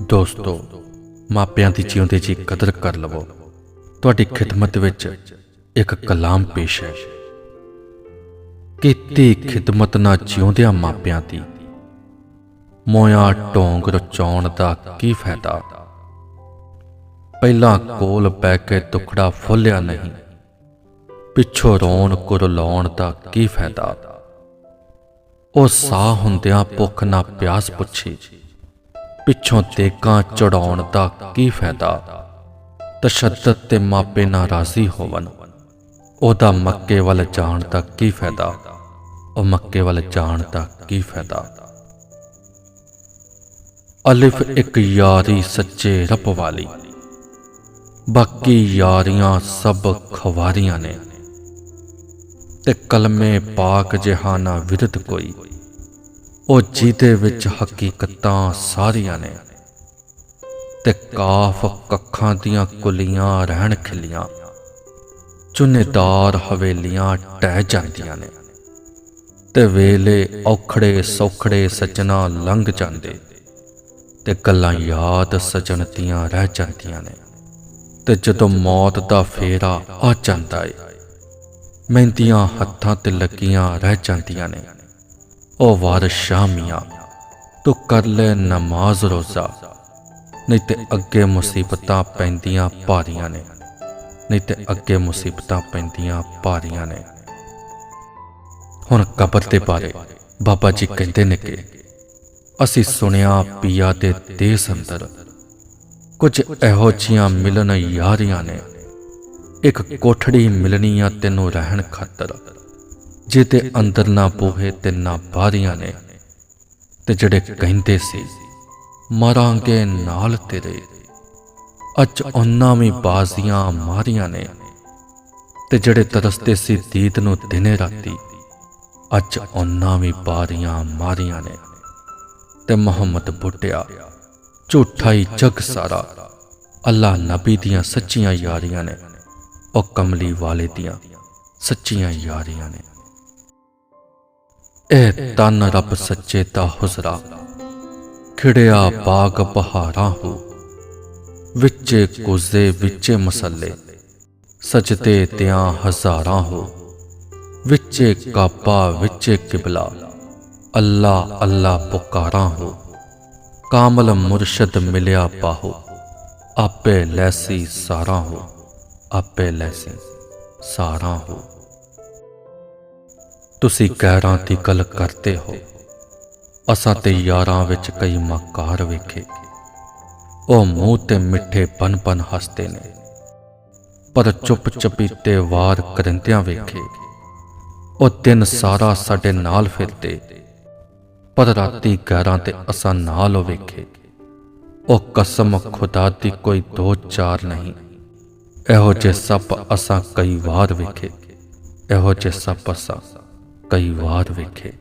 ਦੋਸਤੋ, ਮਾਪਿਆਂ ਦੀ ਜਿਉਂਦੇ ਜੀ ਕਦਰ ਕਰ ਲਵੋ। ਤੁਹਾਡੀ ਖਿਦਮਤ ਵਿੱਚ ਇੱਕ ਕਲਾਮ ਪੇਸ਼ ਹੈ ਕੀਤੀ ਖਿਦਮਤ ਨਾ ਜਿਉਂਦਿਆਂ ਮਾਪਿਆਂ ਦੀ ਮੋਇਆ ਟੋਂਗ ਰਚਾਉਣ ਦਾ ਕੀ ਫਾਇਦਾ? ਪਹਿਲਾਂ ਕੋਲ ਬੈ ਕੇ ਟੁਕੜਾ ਫੁੱਲਿਆ ਨਹੀਂ, ਪਿੱਛੋਂ ਰੋਣ ਕੁਰਲਾਉਣ ਦਾ ਕੀ ਫਾਇਦਾ? ਉਹ ਸਾਹ ਹੁੰਦਿਆਂ ਭੁੱਖ ਨਾ ਪਿਆਸ ਪੁੱਛੀ ਪਿੱਛੋਂ ਤੇਕਾਂ ਚੜਾਉਣ ਦਾ ਕੀ ਫਾਇਦਾ? ਤਸ਼ੱਦਦ ਤੇ ਮਾਪੇ ਨਾਰਾਜ਼ੀ ਹੋਵਨ ਉਹਦਾ ਮੱਕੇ ਵੱਲ ਜਾਣ ਦਾ ਕੀ ਫਾਇਦਾ? ਉਹ ਮੱਕੇ ਵੱਲ ਜਾਣ ਦਾ ਕੀ ਫਾਇਦਾ? ਅਲਿਫ ਇੱਕ ਯਾਰੀ ਸੱਚੇ ਰੱਬ ਵਾਲੀ। ਬਾਕੀ ਯਾਰੀਆਂ ਸਭ ਖਵਾਰੀਆਂ ਨੇ। ਤੇ ਕਲਮੇ ਪਾਕ ਜਹਾਨਾ ਵਿਰਧ ਕੋਈ। ਉਹ ਜਿਹਦੇ ਵਿੱਚ ਹਕੀਕਤਾਂ ਸਾਰੀਆਂ ਨੇ ਤੇ ਕਾਫ ਕੱਖਾਂ ਦੀਆਂ ਕੁਲੀਆਂ ਰਹਿਣ ਖਿਲੀਆਂ, ਚੁਨੇਦਾਰ ਹਵੇਲੀਆਂ ਟਹਿ ਜਾਂਦੀਆਂ ਨੇ ਤੇ ਵੇਲੇ ਔਖੜੇ ਸੌਖੜੇ ਸਜਣਾ ਲੰਘ ਜਾਂਦੇ ਤੇ ਗੱਲਾਂ ਯਾਦ ਸਜਣ ਦੀਆਂ ਰਹਿ ਜਾਂਦੀਆਂ ਨੇ ਤੇ ਜਦੋਂ ਮੌਤ ਦਾ ਫੇਰਾ ਆ ਜਾਂਦਾ ਏ, ਮਹਿੰਦੀਆਂ ਹੱਥਾਂ ਤੇ ਲੱਗੀਆਂ ਰਹਿ ਜਾਂਦੀਆਂ ਨੇ। ਉਹ ਵਾਰਿਸ ਸ਼ਾਮੀਆਂ, ਤੂੰ ਕਰ ਲੈ ਨਮਾਜ਼ ਰੋਜ਼ਾ, ਨਹੀਂ ਤੇ ਅੱਗੇ ਮੁਸੀਬਤਾਂ ਪੈਂਦੀਆਂ ਭਾਰੀਆਂ ਨੇ, ਨਹੀਂ ਤੇ ਅੱਗੇ ਮੁਸੀਬਤਾਂ ਪੈਂਦੀਆਂ ਭਾਰੀਆਂ ਨੇ। ਹੁਣ ਕਬਰ ਦੇ ਬਾਰੇ ਬਾਬਾ ਜੀ ਕਹਿੰਦੇ ਨੇ ਕਿ ਅਸੀਂ ਸੁਣਿਆ ਪੀਆ ਦੇ ਦੇਸ ਅੰਦਰ ਕੁਝ ਇਹੋ ਜੀਆਂ ਮਿਲਣ ਯਾਰੀਆਂ ਨੇ, ਇੱਕ ਕੋਠੜੀ ਮਿਲਣੀ ਆ ਤੈਨੂੰ ਰਹਿਣ ਖਾਤਰ। ਜਿਹਦੇ ਅੰਦਰ ਨਾ ਬੂਹੇ ਤੇ ਨਾ ਬਾਰੀਆਂ ਨੇ, ਤੇ ਜਿਹੜੇ ਕਹਿੰਦੇ ਸੀ, ਮਰਾਂਗੇ ਨਾਲ ਤੇਰੇ, ਅੱਜ ਉਹਨਾਂ ਵੀ ਬਾਜ਼ੀਆਂ ਮਾਰੀਆਂ ਨੇ, ਤੇ ਜਿਹੜੇ ਤਰਸਦੇ ਸੀ ਦੀਦ ਨੂੰ ਦਿਨੇ ਰਾਤੀ, ਅੱਜ ਉਹਨਾਂ ਵੀ ਬਾਰੀਆਂ ਮਾਰੀਆਂ ਨੇ। ਤੇ ਮੁਹੰਮਦ ਬੁੱਟਿਆ ਝੂਠਾ ਹੀ ਜਗ ਸਾਰਾ, ਅੱਲਾ ਨਬੀ ਦੀਆਂ ਸੱਚੀਆਂ ਯਾਰੀਆਂ ਨੇ, ਉਹ ਕਮਲੀ ਵਾਲੇ ਦੀਆਂ ਸੱਚੀਆਂ ਯਾਰੀਆਂ ਨੇ। ਇਹ ਤਨ ਰੱਬ ਸੱਚੇ ਦਾ ਹੁਜ਼ਰਾ ਖਿੜਿਆ ਬਾਗ ਬਹਾਰਾਂ ਹੋ। ਵਿੱਚੇ ਕੁਜ਼ੇ, ਵਿੱਚੇ ਮਸੱਲੇ। ਸਜਦੇ ਤਿਆਂ ਹਜ਼ਾਰਾਂ ਹੋ। ਵਿੱਚੇ ਕਾਬਾ, ਵਿੱਚੇ ਕਿਬਲਾ। ਅੱਲਾ ਅੱਲਾ ਪੁਕਾਰਾਂ ਹੋ। ਕਾਮਲ ਮੁਰਸ਼ਦ ਮਿਲਿਆ ਪਾਹੋ ਆਪੇ ਲੈਸੀ ਸਾਰਾ ਹੋ। ਆਪੇ ਲੈਸੀ ਸਾਰਾ ਹੋ। ਤੁਸੀਂ ਗੈਰਾਂ ਦੀ ਗੱਲ ਕਰਦੇ ਹੋ। ਅਸਾਂ ਤੇ ਯਾਰਾਂ ਵਿੱਚ ਕਈ ਮਕਾਰ ਵੇਖੇ। ਉਹ ਮੂੰਹ ਤੇ ਮਿੱਠੇ ਪਨ ਹੱਸਦੇ ਨੇ। ਪਰ ਚੁੱਪ ਚਪੀਤੇ ਵਾਰ ਕਰਿੰਦਿਆਂ ਵੇਖੇ। ਉਹ ਦਿਨ ਸਾਰਾ ਸਾਡੇ ਨਾਲ ਫਿਰਦੇ। ਪਰ ਰਾਤੀ ਗਹਿਰਾਂ ਤੇ ਅਸਾਂ ਨਾਲ ਵੇਖੇ। ਉਹ ਕਸਮ ਖੁਦਾ ਦੀ ਕੋਈ ਦੋ ਚਾਰ ਨਹੀਂ। ਇਹੋ ਜੇ ਸੱਪ ਅਸਾਂ ਕਈ ਵਾਰ ਵੇਖੇ। ਇਹੋ ਜੇ ਸੱਪ ਅਸਾਂ ਕਈ ਵਾਰ ਵੇਖੇ।